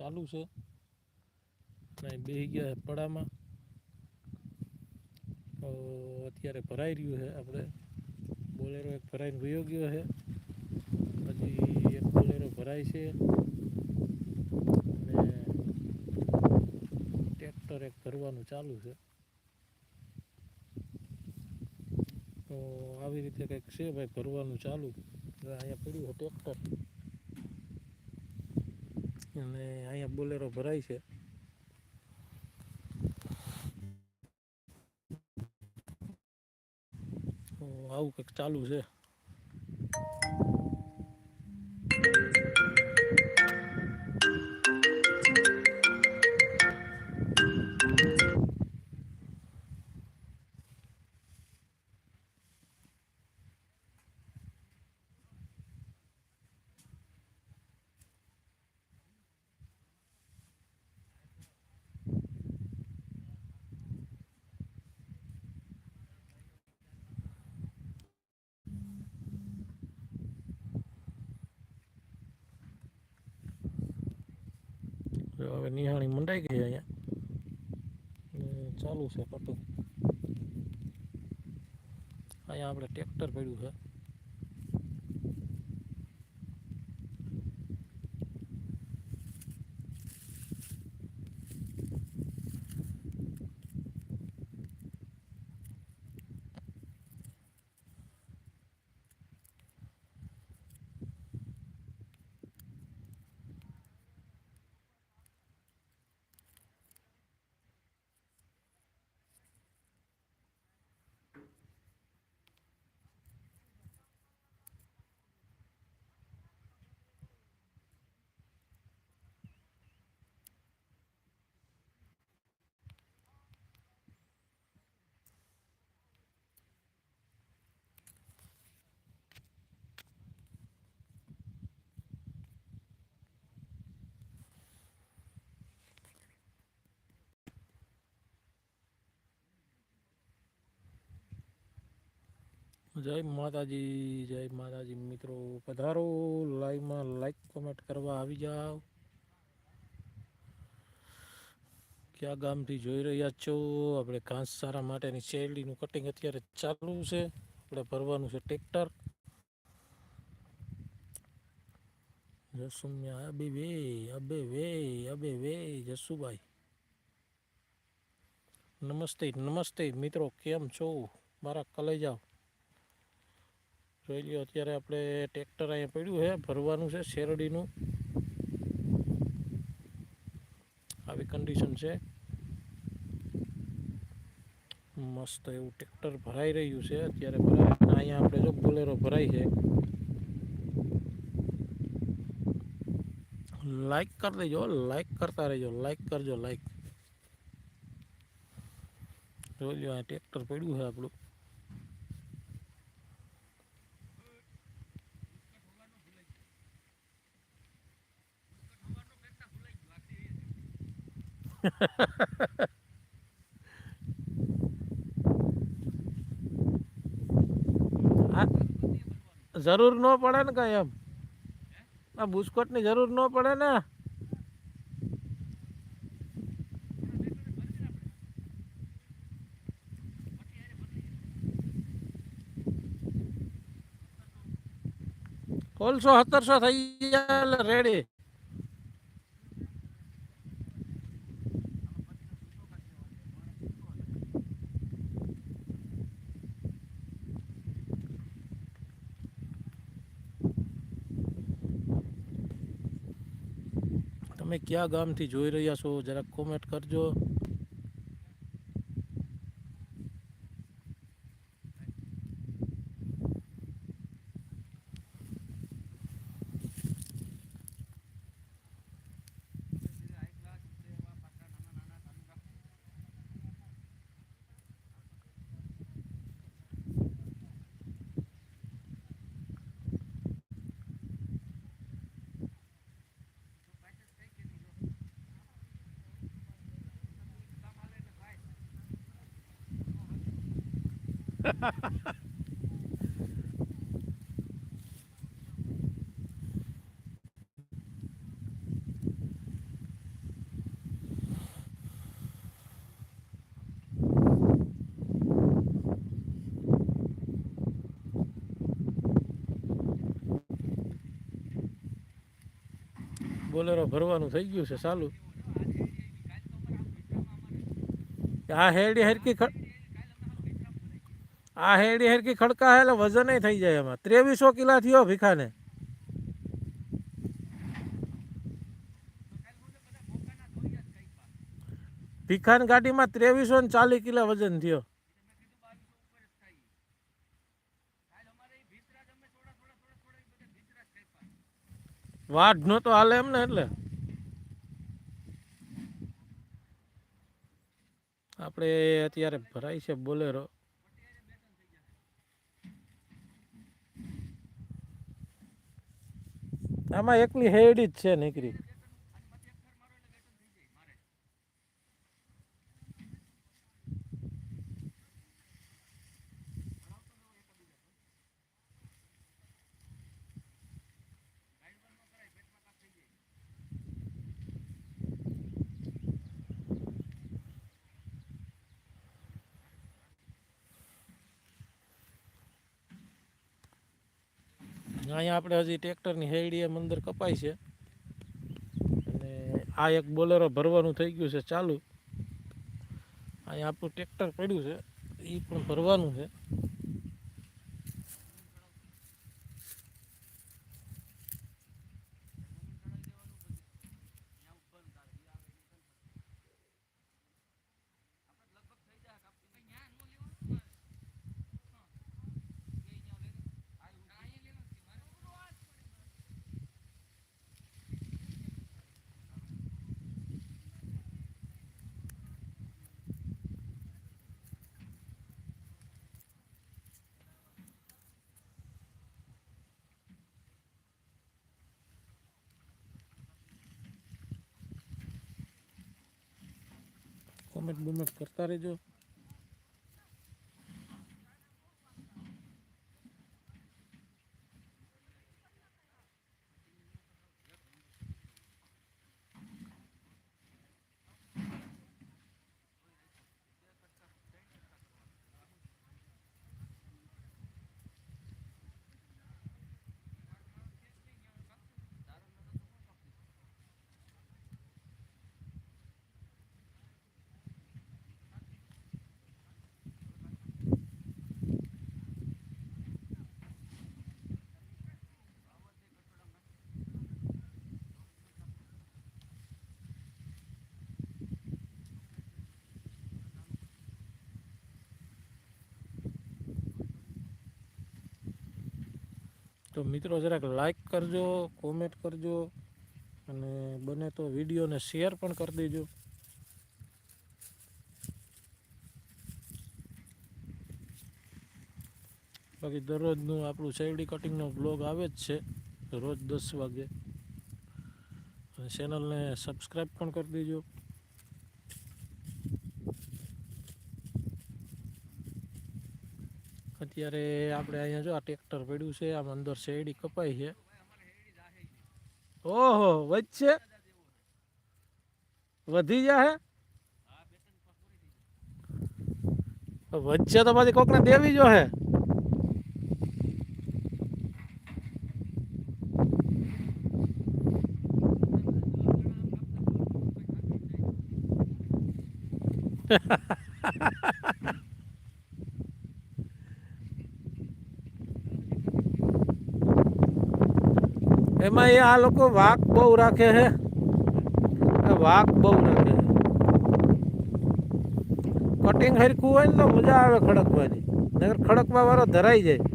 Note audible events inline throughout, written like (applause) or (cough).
ચાલુ છે. અને બે ગયા પડામાં. અત્યારે ભરાઈ રહ્યું છે આપણે. બોલેરો એક ભરાઈને વયો ગયો છે. પછી એક બોલેરો ભરાય છે. અને ટ્રેક્ટર એક ભરવાનું ચાલુ છે. તો આવી રીતે કંઈક છે ભાઈ ભરવાનું ચાલુ? અહીંયા પડ્યું છે ટ્રેક્ટર. અને અહીંયા બોલેરો ભરાય છે. આવું કંઈક ચાલુ છે. હવે નિહાળી મંડાઈ ગઈ અહીંયા. ચાલુ છે કટું અહીંયા આપણે ટ્રેક્ટર પડ્યું છે. જય માતાજી જય માતાજી મિત્રો. પધારો, લાઈવમાં લાઈક કોમેન્ટ કરવા આવી જાઓ. કયા ગામથી જોઈ રહ્યા છો? આપણે ઘાસચારા માટેની શેરડીનું કટિંગ અત્યારે ચાલુ છે. આપણે ભરવાનું છે ટ્રેક્ટર જસુમ્યા, અબે વે અબે વે અબે વે, જસુભાઈ. નમસ્તે નમસ્તે મિત્રો, કેમ છો? મારા કલે જાઓ જોઈ લો અત્યારે આપણે ટ્રેક્ટર અહીંયા પડ્યું છે, ભરવાનું છે શેરડીનું. આવી કન્ડિશન છે. મસ્ત એવું ટ્રેક્ટર ભરાઈ રહ્યું છે, અત્યારે અહીંયા આપણે જો બોલેરો ભરાય છે. લાઈક કરી દેજો લાઈક કરતા રહેજો લાઈક કરજો લાઈક જોઈ લો આ ટ્રેક્ટર પડ્યું છે આપણું. જરૂર ન પડે ને કઈ એમ. આ બુસ્કોટની જરૂર ન પડે ને. સોળસો સત્તરસો થઈ ગયા રેડી તમે કયા ગામથી જોઈ રહ્યા છો? જરાક કોમેન્ટ કરજો. બોલેરો ભરવાનું થઈ ગયું છે ચાલુ. આ હેડી હરકી આ હેડી હેરકી ખડકા એટલે વજન થઈ જાય એમાં. ત્રેવીસો કિલા થયો ભીખાને. ભીખાન ગાડીમાં ત્રેવીસો ને ચાલીસ કિલા વજન થયો. વાઢ તો હાલે એમ ને એટલે. આપણે અત્યારે ભરાય છે બોલેરો. આમાં એકલી હેડી જ છે નીકળી. અહીંયા આપણે હજી ટ્રેક્ટરની હેડી એમ અંદર કપાય છે. અને આ એક બોલેરો ભરવાનું થઈ ગયું છે ચાલુ. અહીંયા આપણું ટ્રેક્ટર પડ્યું છે. એ પણ ભરવાનું છે. કોમેન્ટ બોમેન્ટ કરતા રહેજો તો મિત્રો જરાક લાઈક કરજો કોમેન્ટ કરજો અને બને તો વિડીયોને શેર પણ કરી દેજો. બાકી દરરોજનું આપણું શેરડી કટિંગનો બ્લોગ આવે જ છે, રોજ દસ વાગે. અને ચેનલને સબસ્ક્રાઈબ પણ કરી દેજો. અત્યારે આપણે અહીંયા જો આ ટ્રેક્ટર પડ્યું છે, આમ અંદર શેરડી કપાઈ છે. ઓહો વચ્ચે વધી જાય વચ્ચે તો પછી કોકને દેવી જો હે. (laughs) એમાં એ આ લોકો વાક બહુ રાખે છે. વાક બહુ રાખે છે. કટિંગ હરખું હોય ને તો મજા આવે ખડકવાની. નગર ખડકવા વાળો ધરાઈ જાય.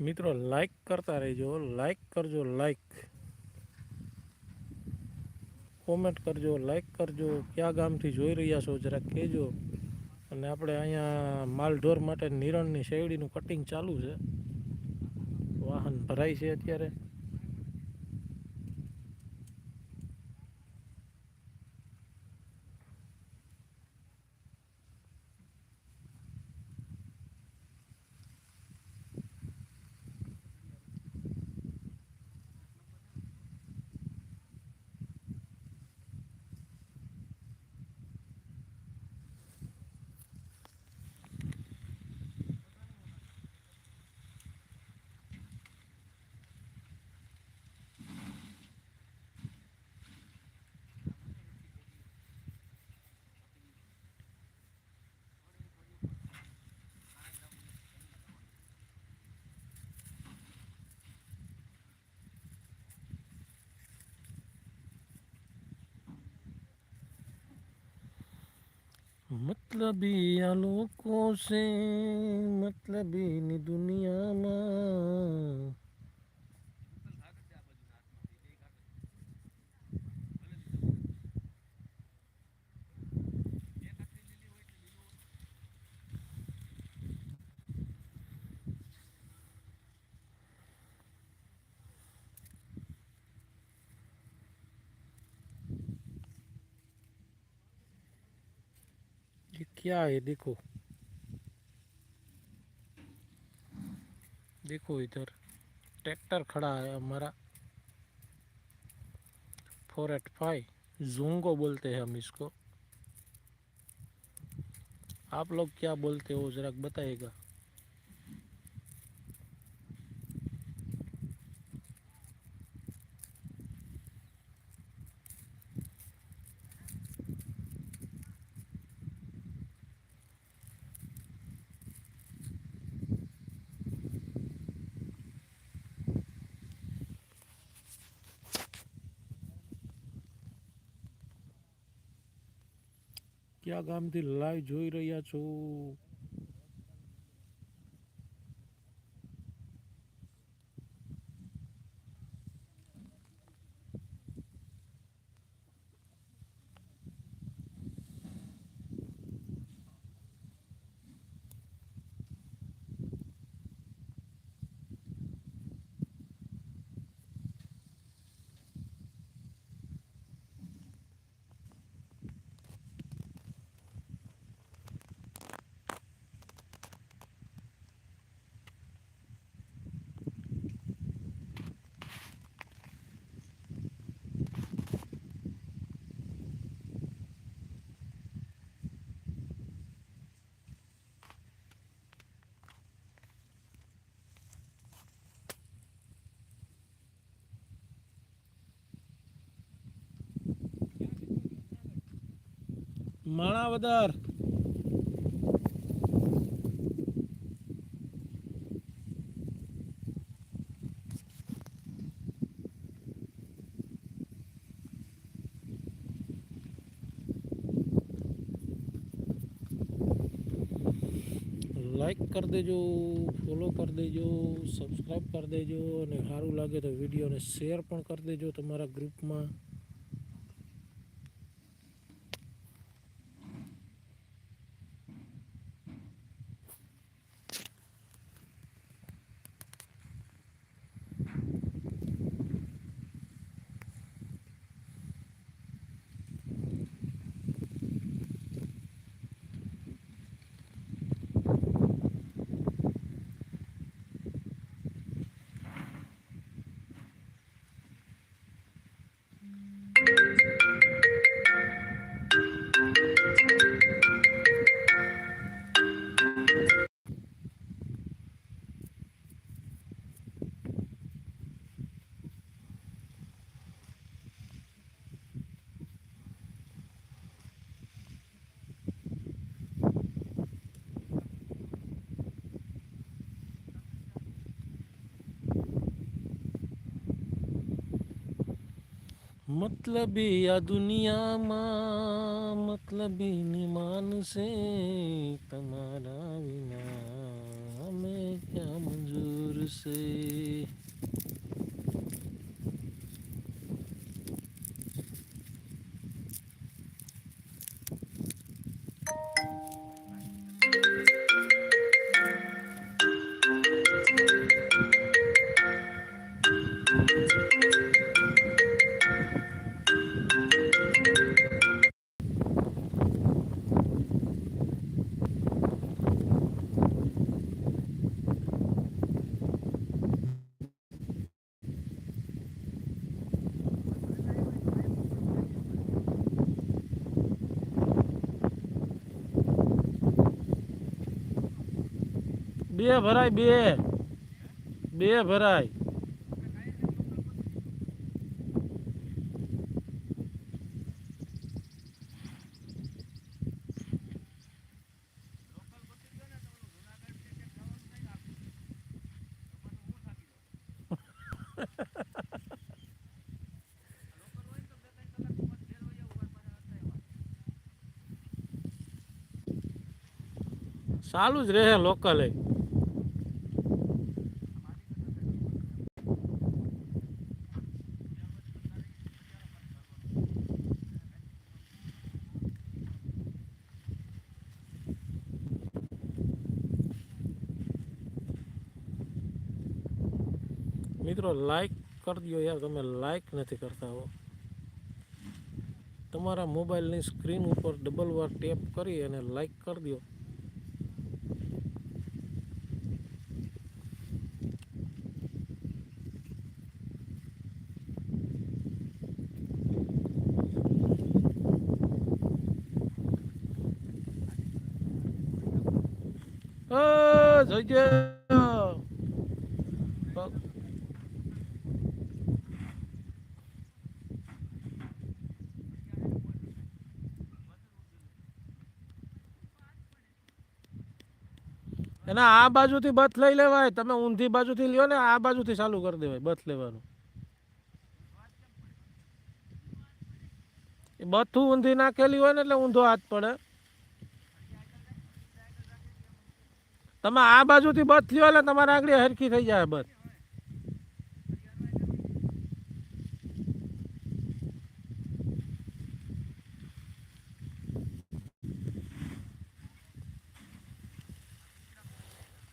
મિત્રો લાઈક કરતા રહેજો લાઈક કરજો લાઈક કોમેન્ટ કરજો લાઈક કરજો. કયા ગામથી જોઈ રહ્યા છો જરાક કહેજો. અને આપણે અહીંયા માલઢોર માટે નિરણની શેરડીનું કટિંગ ચાલુ છે. વાહન ભરાય છે અત્યારે. મતલબી આ લોકો છે મતલબીની દુનિયામાં क्या है? देखो। देखो इधर। ट्रैक्टर खड़ा है हमारा। Four eight five. जूंगो बोलते हैं हम इसको। आप लोग क्या बोलते हो? जरा बताइएगा। કયા ગામથી લાઈવ જોઈ રહ્યા છો. માણાવદર. લાઈક કરી દેજો ફોલો કરી દેજો સબસ્ક્રાઈબ કરી દેજો અને સારું લાગે તો વિડીયોને શેર પણ કરી દેજો તમારા ગ્રુપમાં મતલબી આ દુનિયામાં મતલબીની માનસે તમારા વિના અમે ક્યાં મંજૂર છે બે ભરાય બે. બે ભરાય. ચાલુ જ રહે લોકલે મિત્રો લાઈક કરી દો યાર, તમે લાઈક નથી કરતા હો. તમારા મોબાઈલની સ્ક્રીન ઉપર ડબલ વાર ટેપ કરી અને લાઈક કરી દો અ જગ્યા એના આ બાજુથી બથ લઈ લેવાય. તમે ઊંધી બાજુથી લ્યો ને, આ બાજુથી ચાલુ કરી દેવાય બથ લેવાનું. એ બથું ઊંધી નાખેલી હોય ને એટલે ઊંધો હાથ પડે. તમે આ બાજુથી બથ લ્યો એટલે તમારે આગળ હરખી થઈ જાય બથ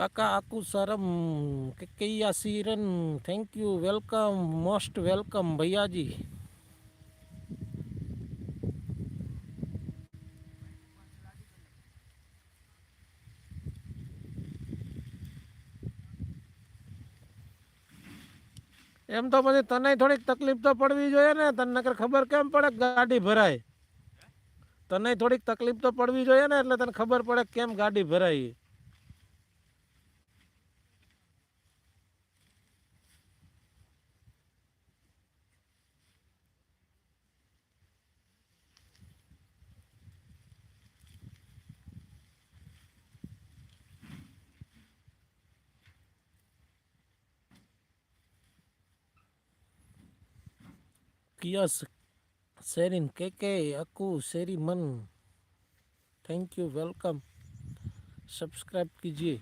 કાકા આકુ સરમ કે કૈયા સીરન thank you welcome most welcome Bhaiyaji. એમ તો પછી તને થોડીક તકલીફ તો પડવી જોઈએ ને. તને નકર ખબર કેમ પડે ગાડી ભરાય? તને થોડીક તકલીફ તો પડવી જોઈએ ને, એટલે તને ખબર પડે કેમ ગાડી ભરાય કિયસ શેરીન કે કે અકુ શેરી મન थैंक यू वेलकम सब्सक्राइब कीजिए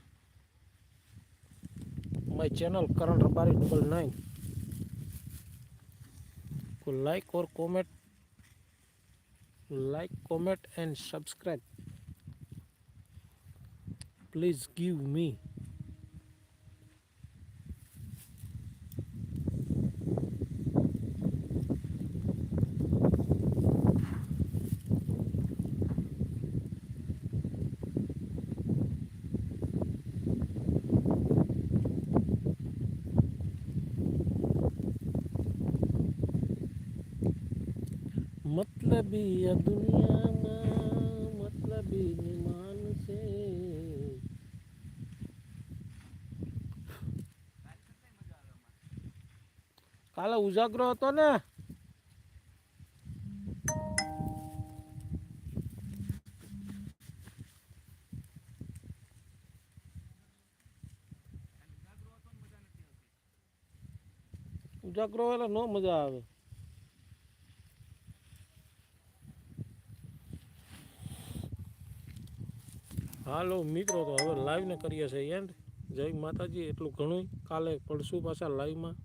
my channel Karan Rabari double nine को लाइक और comment like comment and subscribe please give me કાલે ઉજાગરો હતો ને. ઉજાગરો એટલે નો મજા આવે. હાલો મિત્રો, તો હવે લાઈવ ને કરીએ છીએ એન્ડ જય માતાજી, એટલું ઘણું કાલે પડશું પાછા લાઈવમાં